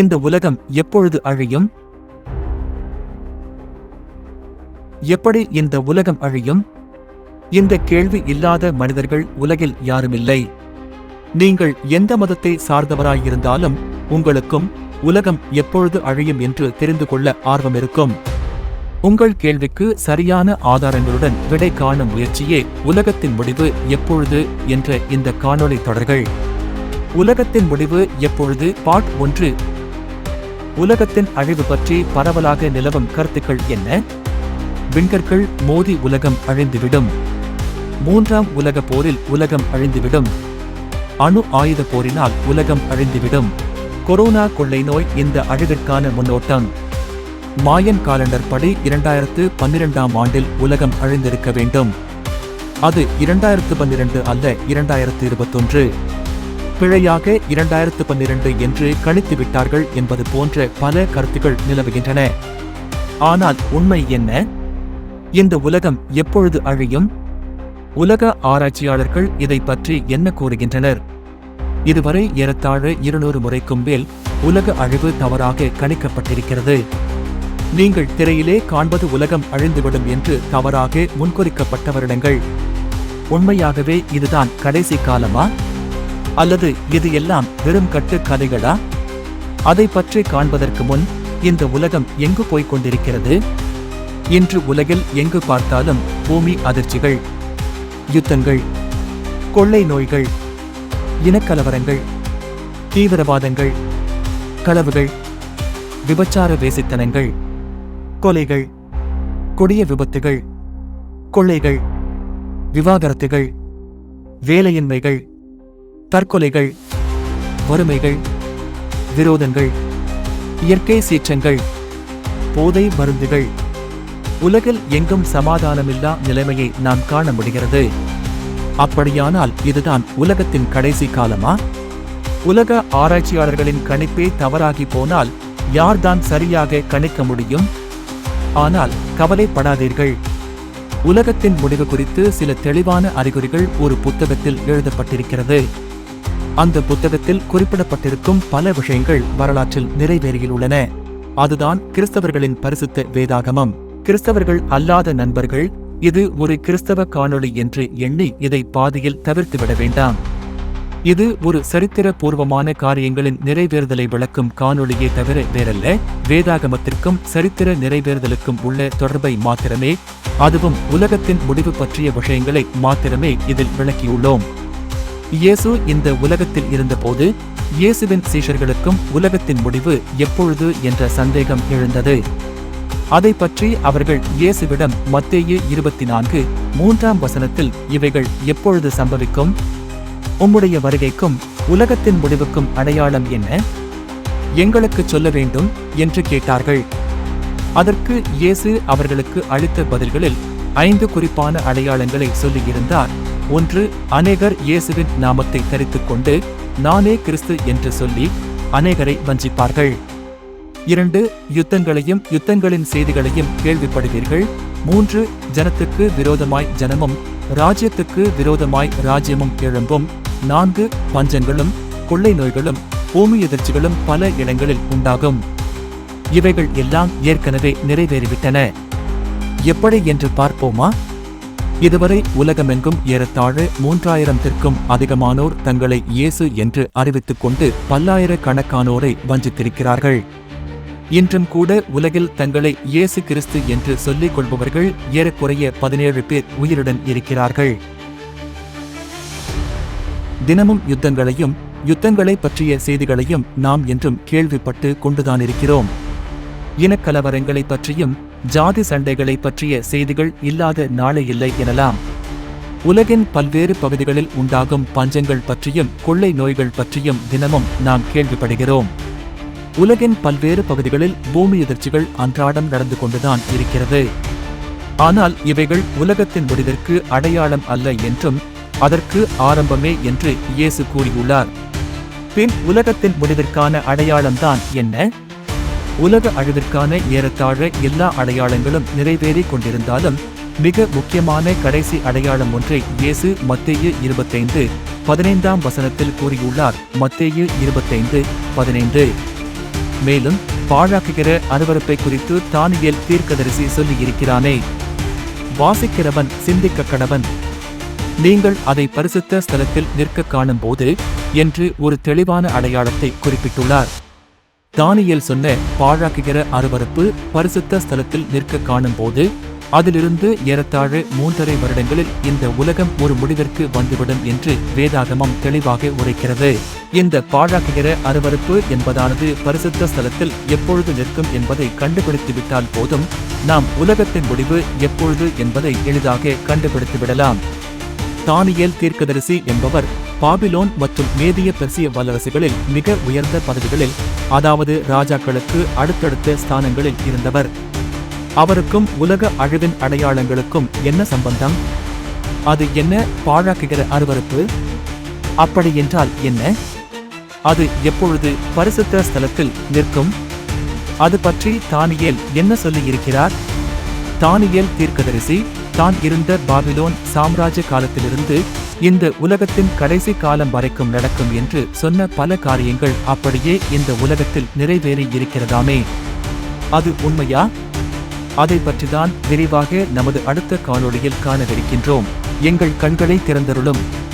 இந்த உலகம் எப்பொழுது அழியும்? எப்படி இந்த உலகம் அழியும்? இந்த கேள்வி இல்லாத மனிதர்கள் உலகில் யாருமில்லை. நீங்கள் எந்த மதத்தை சார்ந்தவராயிருந்தாலும் உங்களுக்கும் உலகம் எப்பொழுது அழியும் என்று தெரிந்து கொள்ள ஆர்வம் இருக்கும். உங்கள் கேள்விக்கு சரியான ஆதாரங்களுடன் விடை காணும் முயற்சியே உலகத்தின் முடிவு எப்பொழுது என்ற இந்த காணொளி தொடர்கள். உலகத்தின் முடிவு எப்பொழுது? பாட் ஒன்று உலகத்தின் அழிவு பற்றி பரவலாக நிலவும் கருத்துக்கள் என்ன? விண்கற்கள் மோதி உலகம் அழிந்துவிடும். மூன்றாம் உலகப் போரில் உலகம் அழிந்துவிடும். அணு ஆயுத போரினால் உலகம் அழிந்துவிடும். கொரோனா கொள்ளை நோய் இந்த அழிவிற்கான முன்னோட்டம். மாயன் காலண்டர் படி இரண்டாயிரத்து பன்னிரெண்டாம் ஆண்டில் உலகம் அழிந்திருக்க வேண்டும். அது இரண்டாயிரத்து பன்னிரண்டு அல்ல இரண்டாயிரத்து இருபத்தொன்று. பிழையாக இரண்டாயிரத்து பன்னிரண்டு என்று கணித்து விட்டார்கள் என்பது போன்ற பல கருத்துக்கள் நிலவுகின்றன. ஆனால் உண்மை என்ன? இந்த உலகம் எப்பொழுது அழியும்? உலக ஆராய்ச்சியாளர்கள் இதை பற்றி என்ன கூறுகின்றனர்? இதுவரை ஏறத்தாழ இருநூறு முறைக்கும் மேல் உலக அழிவு தவறாக கணிக்கப்பட்டிருக்கிறது. நீங்கள் திரையிலே காண்பது உலகம் அழிந்துவிடும் என்று தவறாக முன்குறிக்கப்பட்ட வருடங்கள். உண்மையாகவே இதுதான் கடைசி காலமா? அல்லது இது எல்லாம் வெறும் கட்டு கதைகளா அதை பற்றி காண்பதற்கு முன் இந்த உலகம் எங்கு போய்க் கொண்டிருக்கிறது? இன்று உலகில் எங்கு பார்த்தாலும் பூமி அதிர்ச்சிகள் யுத்தங்கள் கொள்ளை நோய்கள் இனக்கலவரங்கள் தீவிரவாதங்கள் களவுகள் விபச்சார வேசித்தனங்கள் கொலைகள் கொடிய விபத்துகள் கொள்ளைகள் விவாகரத்துகள் வேலையின்மைகள் தற்கொலைகள் வறுமைகள் விரோதங்கள் இயற்கை சீற்றங்கள் போதை மருந்துகள் உலகில் எங்கும் சமாதானமில்லா நிலைமையை நாம் காண முடிகிறது. அப்படியானால் இதுதான் உலகத்தின் கடைசி காலமா? உலக ஆராய்ச்சியாளர்களின் கணிப்பே தவறாகி போனால் யார்தான் சரியாக கணிக்க முடியும்? ஆனால் கவலைப்படாதீர்கள். உலகத்தின் முடிவு குறித்து சில தெளிவான அறிகுறிகள் ஒரு புத்தகத்தில் எழுதப்பட்டிருக்கிறது. அந்த புத்தகத்தில் குறிப்பிடப்பட்டிருக்கும் பல விஷயங்கள் வரலாற்றில் நிறைவேறியுள்ளன. அதுதான் கிறிஸ்தவர்களின் பரிசுத்த வேதாகமம். கிறிஸ்தவர்கள் அல்லாத நண்பர்கள் இது ஒரு கிறிஸ்தவ காணொளி என்று எண்ணி இதை பாதியில் தவிர்த்துவிட வேண்டாம். இது ஒரு சரித்திர பூர்வமான காரியங்களின் நிறைவேறுதலை விளக்கும் காணொளியே தவிர வேறல்ல. வேதாகமத்திற்கும் சரித்திர நிறைவேறுதலுக்கும் உள்ள தொடர்பை மாத்திரமே அதுவும் உலகத்தின் முடிவு பற்றிய விஷயங்களை மாத்திரமே இதில் விளக்கியுள்ளோம். இயேசு இந்த உலகத்தில் இருந்தபோது இயேசுவின் சீஷர்களுக்கும் உலகத்தின் முடிவு எப்பொழுது என்ற சந்தேகம் எழுந்தது. அதை பற்றி அவர்கள் இயேசுவிடம் மத்தேயு இருபத்தி நான்கு மூன்றாம் வசனத்தில் இவைகள் எப்பொழுது சம்பவிக்கும்? உம்முடைய வருகைக்கும் உலகத்தின் முடிவுக்கும் அடையாளம் என்ன? எங்களுக்கு சொல்ல வேண்டும் என்று கேட்டார்கள். அதற்கு இயேசு அவர்களுக்கு அளித்த பதில்களில் ஐந்து குறிப்பான அடையாளங்களை சொல்லியிருந்தார். ஒன்று அநேகர் இயேசுவின் நாமத்தை தரித்துக் கொண்டு நானே கிறிஸ்து என்று சொல்லி அநேகரை வஞ்சிப்பார்கள். இரண்டு யுத்தங்களையும் யுத்தங்களின் செய்திகளையும் கேள்விப்படுவீர்கள். மூன்று ஜனத்துக்கு விரோதமாய் ஜனமும் ராஜ்யத்துக்கு விரோதமாய் ராஜ்யமும் எழும்பும். நான்கு பஞ்சங்களும் கொள்ளை நோய்களும் பூமி எதிர்ச்சிகளும் பல இடங்களில் உண்டாகும். இவைகள் எல்லாம் ஏற்கனவே நிறைவேறிவிட்டன. எப்படி என்று பார்ப்போமா? இதுவரை உலகமெங்கும் ஏறத்தாழ மூன்றாயிரத்திற்கும் அதிகமானோர் தங்களை இயேசு என்று அறிவித்துக் கொண்டு பல்லாயிரக்கணக்கானோரை வஞ்சித்திருக்கிறார்கள். இன்றும் கூட உலகில் தங்களை இயேசு கிறிஸ்து என்று சொல்லிக் கொள்பவர்கள் ஏறக்குறைய பதினேழு பேர் உயிருடன் இருக்கிறார்கள். தினமும் யுத்தங்களையும் யுத்தங்களை பற்றிய செய்திகளையும் நாம் என்றும் கேள்விப்பட்டு கொண்டுதான் இருக்கிறோம். இனக்கலவரங்களை பற்றியும் ஜாதி சண்டைகளை பற்றிய செய்திகள் இல்லாத நாளே இல்லை எனலாம். உலகின் பல்வேறு பகுதிகளில் உண்டாகும் பஞ்சங்கள் பற்றியும் கொள்ளை நோய்கள் பற்றியும் தினமும் நாம் கேள்விப்படுகிறோம். உலகின் பல்வேறு பகுதிகளில் பூமி எதிர்ச்சிகள் அன்றாடம் நடந்து கொண்டுதான் இருக்கிறது. ஆனால் இவைகள் உலகத்தின் முடிவிற்கு அடையாளம் அல்ல என்றும் அதற்கு ஆரம்பமே என்று இயேசு கூறியுள்ளார். பின் உலகத்தின் முடிவிற்கான அடையாளம்தான் என்ன? உலக அழிவிற்கான ஏறத்தாழ எல்லா அடையாளங்களும் நிறைவேறிக் கொண்டிருந்தாலும் மிக முக்கியமான கடைசி அடையாளம் ஒன்றை இயேசு மத்தேயு இருபத்தைந்து பதினைந்தாம் வசனத்தில் கூறியுள்ளார். மத்தேயு இருபத்தைந்து பதினைந்து. மேலும் பாழாக்குகிற அருவருப்பை குறித்து தானியல் தீர்க்கதரிசி சொல்லியிருக்கிறானே. வாசிக்கிறவன் சிந்திக்க கணவன். நீங்கள் அதை பரிசுத்த ஸ்தலத்தில் நிற்க காணும்போது என்று ஒரு தெளிவான அடையாளத்தை குறிப்பிட்டுள்ளார். தானியல் சொன்ன பாழாக்குகிற அருவருப்பு பரிசுத்த ஸ்தலத்தில் நிற்க காணும்போது அதிலிருந்து ஏறத்தாழ மூன்றரை வருடங்களில் இந்த உலகம் ஒரு முடிவிற்கு வந்துவிடும் என்று வேதாகமம் தெளிவாக உரைக்கிறது. இந்த பாழாக்குகிற அருவருப்பு என்பதானது பரிசுத்த ஸ்தலத்தில் எப்பொழுது நிற்கும் என்பதை கண்டுபிடித்துவிட்டால் போதும் நாம் உலகத்தின் முடிவு எப்பொழுது என்பதை எளிதாக கண்டுபிடித்துவிடலாம் தானியேல் தீர்க்கதரிசி என்பவர் பாபிலோன் மற்றும் மேதிய பெர்சிய வல்லரசுகளில் மிக உயர்ந்த பதவிகளில் அதாவது ராஜாக்களுக்கு அடுத்தடுத்த ஸ்தானங்களில் இருந்தவர். அவருக்கும் உலக அழிவின் அடையாளங்களுக்கும் என்ன சம்பந்தம்? அது என்ன பாழாக்குகிற அருவருப்பு? அப்படி என்றால் என்ன? அது எப்பொழுது பரிசுத்த ஸ்தலத்தில் நிற்கும்? அது பற்றி தானியேல் என்ன சொல்லியிருக்கிறார்? தானியேல் தீர்க்கதரிசி தான் இருந்த பாபிலோன் சாம்ராஜ்ய காலத்திலிருந்து இந்த உலகத்தின் கடைசி காலம் வரைக்கும் நடக்கும் என்று சொன்ன பல காரியங்கள் அப்படியே இந்த உலகத்தில் நிறைவேறி இருக்கிறதாமே. அது உண்மையா? அதை பற்றிதான் விரிவாக நமது அடுத்த காணொளியில் காணவிருக்கின்றோம். எங்கள் கண்களை திறந்தருளும்.